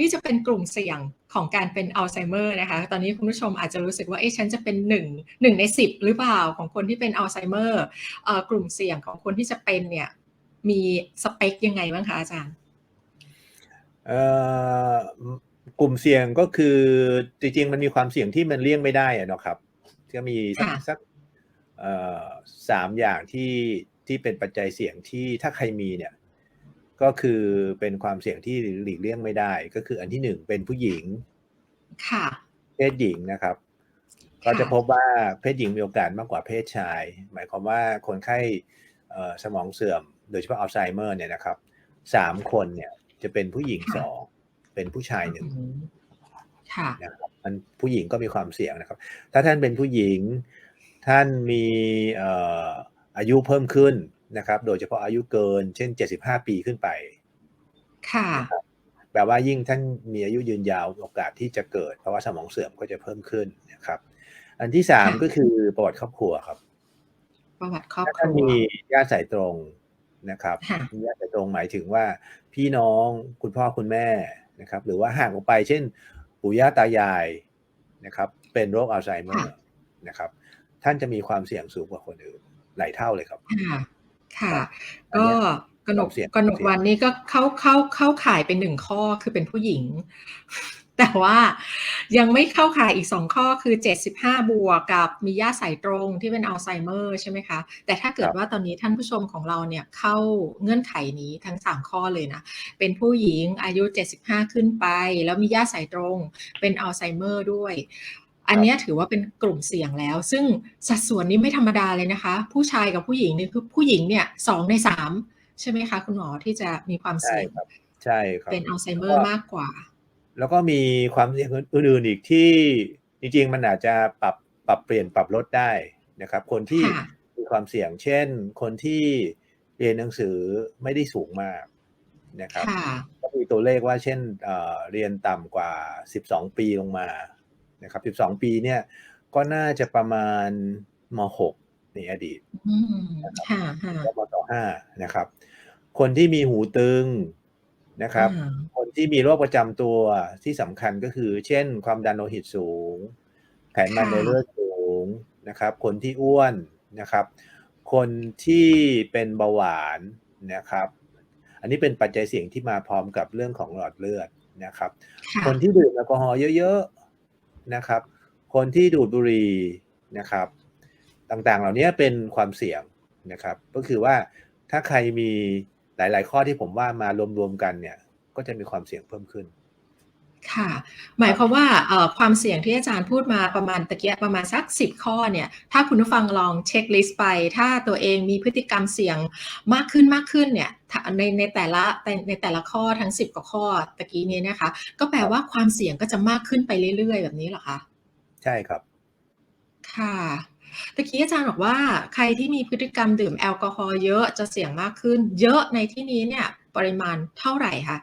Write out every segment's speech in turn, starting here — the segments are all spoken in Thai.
ที่จะเป็นกลุ่มเสี่ยงของการเป็นอัลไซเมอร์นะคะ ตอนนี้คุณผู้ชมอาจจะรู้สึกว่า เอ๊ะ ฉันจะเป็นหนึ่งหนึ่งในสิบหรือเปล่าของคนที่เป็นอัลไซเมอร์กลุ่มเสี่ยงของคนที่จะเป็นเนี่ย มีสเปคยังไงบ้างคะอาจารย์เอ่อกลุ่มเสี่ยงก็คือจริงๆ มันมีความเสี่ยงที่มันเลี่ยงไม่ได้อะเนาะครับก็มีสักค่ะสักเอ่อสามอย่างที่ที่เป็นปัจจัยเสี่ยงที่ถ้าใครมีเนี่ย ก็คือเป็นความเสี่ยงที่หลีกเลี่ยงไม่ได้ ก็คืออันที่หนึ่งเป็นผู้หญิงค่ะเพศหญิงนะครับ ก็จะพบว่าเพศหญิงมีโอกาสมากกว่าเพศชาย หมายความว่าคนไข้เอ่อสมองเสื่อม โดยเฉพาะอัลไซเมอร์เนี่ยนะครับสามคนเนี่ยจะเป็นผู้หญิงค่ะสองเป็นผู้ชายหนึ่งอืมค่ะนะครับมันผู้หญิงก็มีความเสี่ยงนะครับ ถ้าท่านเป็นผู้หญิงท่านมีเอ่ออายุเพิ่มขึ้น นะครับ โดยเฉพาะอายุเกิน เช่น 75 ปีขึ้นไป ค่ะ แปลว่ายิ่งท่านมีอายุยืนยาวโอกาสที่จะเกิดเพราะว่าสมองเสื่อมก็จะเพิ่มขึ้นนะครับ อันที่สามค่ะก็คือประวัติครอบครัวครับ ประวัติครอบถ้าคท่านรัวมีญาติสายตรงนะครับค่ะมีญาติสายตรงหมายถึงว่า พี่น้องคุณพ่อคุณแม่นะครับ หรือว่าห่างออกไป เช่น ปู่ย่าตายายนะครับ เป็นโรคอัลไซเมอร์นะครับ ท่านจะมีความเสี่ยงสูงกว่าคนอื่นหลายเท่าเลยครับ ค่ะค่ะ อันก็เนี้ยกนกเสี่ยงกนกวันนี้ก็เข้าเข้าเข้าข่ายเป็นหนึ่งข้อคือเป็นผู้หญิง แต่ว่ายังไม่เข้าข่ายอีกสองข้อคือ75บวกกับมีญาติสายตรงที่เป็นอัลไซเมอร์ใช่ไหมคะ แต่ถ้าเกิดว่าตอนนี้ท่านผู้ชมของเราเนี่ยเข้าเงื่อนไขนี้ทั้ง3ข้อเลยนะ เป็นผู้หญิงอายุ75ขึ้นไป แล้วมีญาติสายตรงเป็นอัลไซเมอร์ด้วย อันเนี้ยถือว่าเป็นกลุ่มเสี่ยงแล้ว ซึ่งสัดส่วนนี้ไม่ธรรมดาเลยนะคะ ผู้ชายกับผู้หญิงนี่คือผู้หญิงเนี่ยสองในสามใช่ไหมคะ คุณหมอที่จะมีความใช่เสี่ยงครับใช่ครับเป็นอัลไซเมอร์มากกว่า แล้วก็มีความเสี่ยงอื่นๆอีกที่จริงๆ มันอาจจะปรับปรับเปลี่ยนปรับลดได้นะครับ คนที่ค่ะมีความเสี่ยง เช่น คนที่เรียนหนังสือไม่ได้สูงมากนะครับค่ะก็มีตัวเลขว่าเช่นเอ่อเรียนต่ำกว่า 12 ปีลงมา นะครับ 12 ปีเนี่ยก็น่าจะประมาณม .6 ในอดีตอืมค่ะค่ะแล้วม .5 นะครับ คนที่มีหูตึงนะครับอ่าคนที่มีโรคประจำตัวที่สำคัญก็คือ เช่น ความดันโลหิตสูง ไขมันในเลือดสูงนะครับ คนที่อ้วนนะครับ คนที่เป็นเบาหวานนะครับ อันนี้เป็นปัจจัยเสี่ยงที่มาพร้อมกับเรื่องของหลอดเลือดนะครับค่ะคนที่ดื่มแอลกอฮอล์เยอะๆ นะครับ คนที่ดูดบุหรี่นะครับ ต่างๆ เหล่านี้เป็นความเสี่ยงนะครับ ก็คือว่าถ้าใครมีหลาย ๆ ข้อที่ผมว่ามารวมๆกันเนี่ย ก็จะมีความเสี่ยงเพิ่มขึ้น ค่ะ หมายความว่าเอ่อความเสี่ยงที่อาจารย์พูดมาประมาณตะเกียประมาณสักสิบข้อเนี่ยถ้าคุณผู้ฟังลองเช็คลิสต์ไป ถ้าตัวเองมีพฤติกรรมเสี่ยงมากขึ้นมากขึ้นเนี่ยถ้าในในแต่ละในในแต่ละข้อทั้งสิบกว่าข้อตะกี้นี้นะคะ ก็แปลว่าความเสี่ยงก็จะมากขึ้นไปเรื่อย ๆ แบบนี้เหรอคะใช่ครับ ค่ะตะกี้อาจารย์บอกว่าใครที่มีพฤติกรรมดื่มแอลกอฮอล์เยอะจะเสี่ยงมากขึ้น เยอะในที่นี้เนี่ยปริมาณเท่าไหร่คะ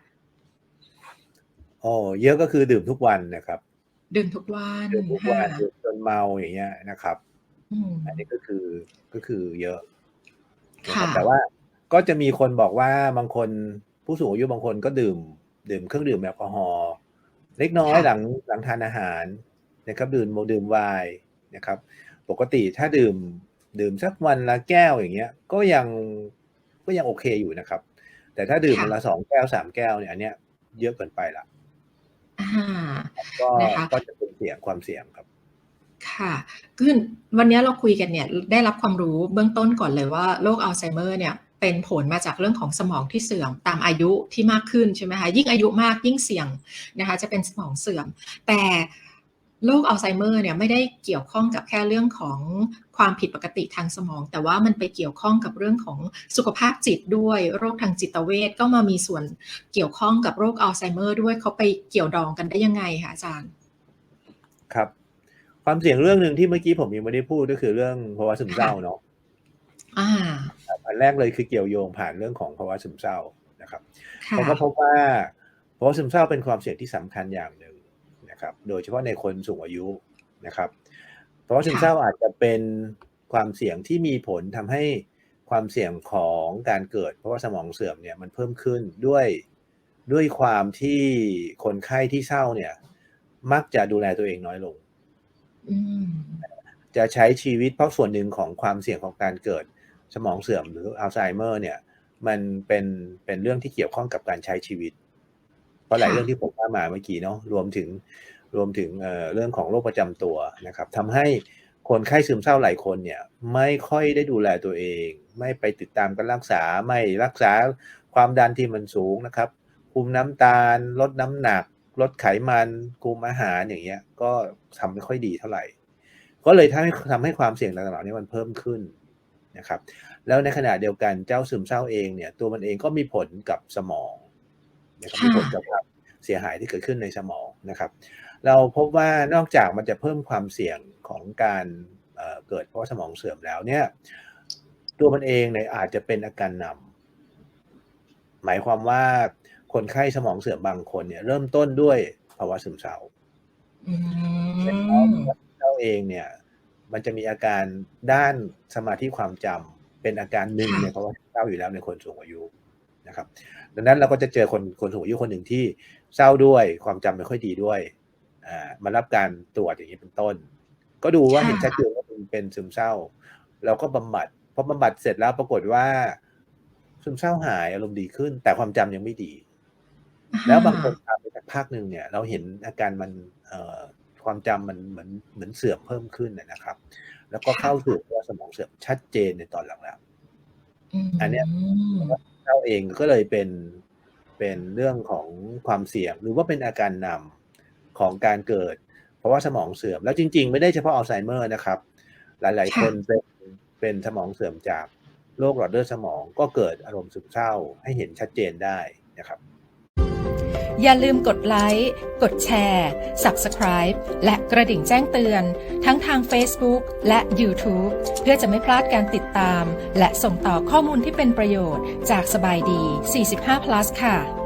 อ๋อเยอะก็คือดื่มทุกวันนะครับ ดื่มทุกวันดื่มทุกวันค่ะดื่มจนเมาอย่างเงี้ยนะครับ อืมอันนี้ก็คือก็คือเยอะนะคค่ะรับแต่ว่าก็จะมีคนบอกว่าบางคนผู้สูงอายุบางคนก็ดื่ม ดื่มเครื่องดื่มแอลกอฮอล์เล็กน้อยค่ะ หลังหลังทานอาหารนะครับ ดื่มโมดื่มไวน์นะครับ ปกติถ้าดื่ม ดื่มสักวันละแก้วอย่างเงี้ย ก็ยังก็ยังโอเคอยู่นะครับ แต่ถ้าดื่มวันละสองแก้วสามแก้วเนี่ยอันเนี้ยเยอะเกินไปละ อ่า ก็นะคะ ก็จะเป็นเสี่ยงความเสี่ยงครับ ค่ะคือวันนี้เราคุยกันเนี่ยได้รับความรู้เบื้องต้นก่อนเลยว่าโรคอัลไซเมอร์เนี่ยเป็นผลมาจากเรื่องของสมองที่เสื่อมตามอายุที่มากขึ้นใช่ไหมคะยิ่งอายุมากยิ่งเสี่ยงนะคะจะเป็นสมองเสื่อม แต่ โรคอัลไซเมอร์เนี่ยไม่ได้เกี่ยวข้องกับแค่เรื่องของความผิดปกติทางสมอง แต่ว่ามันไปเกี่ยวข้องกับเรื่องของสุขภาพจิตด้วย โรคทางจิตเวชก็มามีส่วนเกี่ยวข้องกับโรคอัลไซเมอร์ด้วยเขาไปเกี่ยวดองกันได้ยังไงคะอาจารย์ ครับ ความเสี่ยงเรื่องหนึ่งที่เมื่อกี้ผมยังไม่ได้พูดก็คือเรื่องภาวะซึมเศร้าเนาะอ่าอันแรกเลยคือเกี่ยวโยงผ่านเรื่องของภาวะซึมเศร้านะครับค่ะเขาก็พบว่าภาวะซึมเศร้าเป็นความเสี่ยงที่สำคัญอย่างหนึ่ง นะครับ โดยเฉพาะในคนสูงอายุนะครับภาวะซึมเศร้าอาจจะเป็นความเสี่ยงที่มีผลทำให้ความเสี่ยงของการเกิด เพราะว่าสมองเสื่อมเนี่ยมันเพิ่มขึ้นด้วยด้วยความที่คนไข้ที่เศร้าเนี่ย มักจะดูแลตัวเองน้อยลงอืมจะใช้ชีวิตเพราะส่วนหนึ่งของความเสี่ยงของการเกิดสมองเสื่อมหรืออัลไซเมอร์ เนี่ย มันเป็นเป็นเรื่องที่เกี่ยวข้องกับการใช้ชีวิต เพราะหลายค่ะเรื่องที่ผมว่ามาเมื่อกี้เนาะรวมถึง รวมถึงเอ่อเรื่องของโรคประจำตัวนะครับทำให้คนไข้ซึมเศร้าหลายคนเนี่ยไม่ค่อยได้ดูแลตัวเอง ไม่ไปติดตามการรักษาไม่รักษาความดันที่มันสูงนะครับ คุมน้ำตาล ลดน้ำหนัก ลดไขมันคุมอาหารอย่างเงี้ยก็ทำไม่ค่อยดีเท่าไหร่ ก็เลยทำให้ทำให้ความเสี่ยงต่างๆเหล่านี้มันเพิ่มขึ้นนะครับ แล้วในขณะเดียวกันเจ้าซึมเศร้าเองเนี่ยตัวมันเองก็มีผลกับสมองนะครับค่ะมีผลกับความเสียหายที่เกิดขึ้นในสมองนะครับ เราพบว่านอกจากมันจะเพิ่มความเสี่ยงของการเอ่อเกิดเพราะสมองเสื่อมแล้วเนี่ย ตัวมันเองเนี่ยอาจจะเป็นอาการนำหมายความว่าคนไข้สมองเสื่อมบางคนเนี่ย เริ่มต้นด้วยภาวะซึมเศร้าอืเสร็จมแล้วเจ้าเองเนี่ย มันจะมีอาการด้านสมาธิความจำเป็นอาการหนึ่งค่ะในภาวะเศร้าอยู่แล้วในคนสูงอายุนะครับ ดังนั้นเราก็จะเจอคนคนสูงอายุคนหนึ่งที่เศร้าด้วยความจำไม่ค่อยดีด้วยอ่า มารับการตรวจอย่างนี้เป็นต้น ก็ดูว่าค่ะเห็นชัดเจนว่าเป็นเป็นซึมเศร้า แล้วก็บำบัดพอบำบัดเสร็จแล้วปรากฏว่า ซึมเศร้าหายอารมณ์ดีขึ้น แต่ความจำยังไม่ดี แล้วบางคนทำไปสักพักหนึ่งเนี่ย เราเห็นอาการมันเอ่อความจำมันเหมือนเหมือนเสื่อมเพิ่มขึ้นนะนะครับ แล้วก็เข้าสู่ภาวะสมองเสื่อมชัดเจนในตอนหลังแล้วอันเนี้ยมเราเองก็เลยเป็นเป็นเรื่องของความเสี่ยง หรือว่าเป็นอาการนำ ของการเกิดเพราะว่าสมองเสื่อม แล้วจริง ๆ ไม่ได้เฉพาะอัลไซเมอร์นะครับ หลาย ๆ คนเป็นเป็นสมองเสื่อมจากโรคหลอดเลือดสมองก็เกิดอารมณ์ซึมเศร้าให้เห็นชัดเจนได้นะครับ อย่าลืมกดไลค์ กดแชร์ Subscribe และกระดิ่งแจ้งเตือน ทั้งทาง Facebook และ YouTube เพื่อจะไม่พลาดการติดตาม และส่งต่อข้อมูลที่เป็นประโยชน์จากสบายดี 45 plus ค่ะ